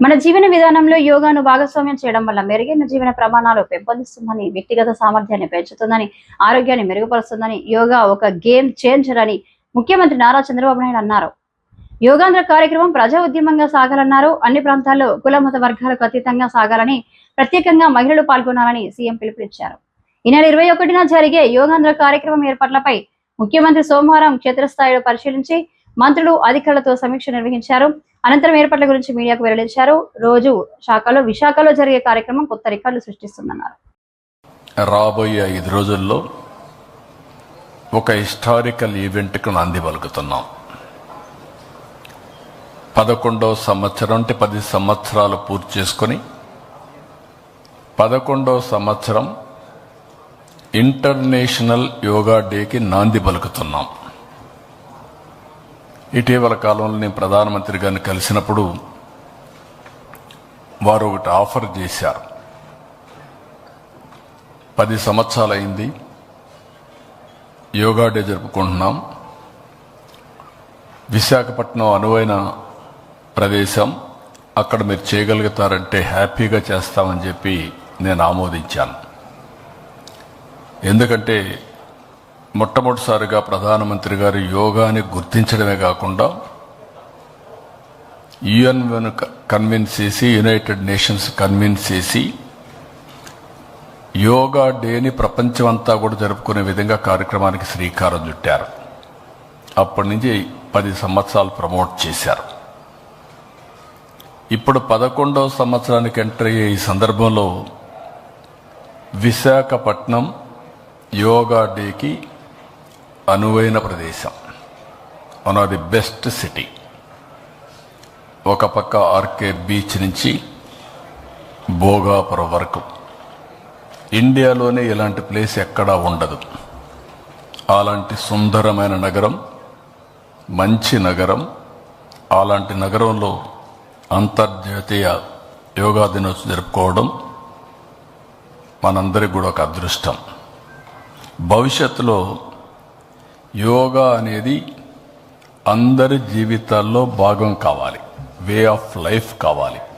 మన జీవన విధానంలో యోగాను భాగస్వామ్యం చేయడం వల్ల మెరుగైన జీవన ప్రమాణాలు పెంపొందిస్తుందని వ్యక్తిగత సామర్థ్యాన్ని పెంచుతుందని ఆరోగ్యాన్ని మెరుగుపరుస్తుందని యోగా ఒక గేమ్ చేంజర్ అని ముఖ్యమంత్రి నారా చంద్రబాబు నాయుడు అన్నారు. యోగాంధ్ర కార్యక్రమం ప్రజా ఉద్యమంగా సాగాలన్నారు. అన్ని ప్రాంతాల్లో కుల మత వర్గాలకు అతీతంగా సాగాలని ప్రత్యేకంగా మహిళలు పాల్గొనాలని సీఎం పిలుపునిచ్చారు. ఈ నెల ఇరవై ఒకటిన జరిగే యోగాంధ్ర కార్యక్రమం ఏర్పాట్లపై ముఖ్యమంత్రి సోమవారం క్షేత్రస్థాయిలో పరిశీలించి మంత్రులు అధికారులతో సమీక్ష నిర్వహించారు. అనంతరం ఏర్పాట్ల గురించి మీడియాకు వెల్లడించారు. రోజు శాఖలో విశాఖలో జరిగే కార్యక్రమం కొత్త రికార్డులు సృష్టిస్తుందన్నారు. రాబోయే ఐదు రోజుల్లో ఒక హిస్టారికల్ ఈవెంట్కు నాంది పలుకుతున్నాం. పదకొండవ సంవత్సరం అంటే పది సంవత్సరాలు పూర్తి చేసుకొని పదకొండవ సంవత్సరం ఇంటర్నేషనల్ యోగా డేకి నాంది పలుకుతున్నాం. ఇటీవల కాలంలో నేను ప్రధానమంత్రి గారిని కలిసినప్పుడు వారు ఒకటి ఆఫర్ చేశారు. పది సంవత్సరాలైంది యోగా డే జరుపుకుంటున్నాం. విశాఖపట్నం అనువైన ప్రదేశం. అక్కడ మీరు చేయగలుగుతారంటే హ్యాపీగా చేస్తామని చెప్పి నేను ఆమోదించాను. ఎందుకంటే మొట్టమొదటిసారిగా ప్రధానమంత్రి గారు యోగాని గుర్తించడమే కాకుండా యుఎన్ కన్విన్స్ చేసి యునైటెడ్ నేషన్స్ కన్విన్స్ చేసి యోగా డేని ప్రపంచం అంతా కూడా జరుపుకునే విధంగా కార్యక్రమానికి శ్రీకారం చుట్టారు. అప్పటి నుంచి పది సంవత్సరాలు ప్రమోట్ చేశారు. ఇప్పుడు పదకొండవ సంవత్సరానికి ఎంటర్ అయ్యే ఈ సందర్భంలో విశాఖపట్నం యోగా డేకి అనువైన ప్రదేశం. One of the best city ఒక పక్క ఆర్కే బీచ్ నుంచి భోగాపురం వరకు. ఇండియాలోనే ఇలాంటి ప్లేస్ ఎక్కడా ఉండదు. అలాంటి సుందరమైన నగరం మంచి నగరం అలాంటి నగరంలో అంతర్జాతీయ యోగా దినోత్సవం జరుపుకోవడం మనందరికి కూడా ఒక అదృష్టం. భవిష్యత్తులో యోగా అనేది అందరి జీవితాల్లో భాగం కావాలి. వే ఆఫ్ లైఫ్ కావాలి.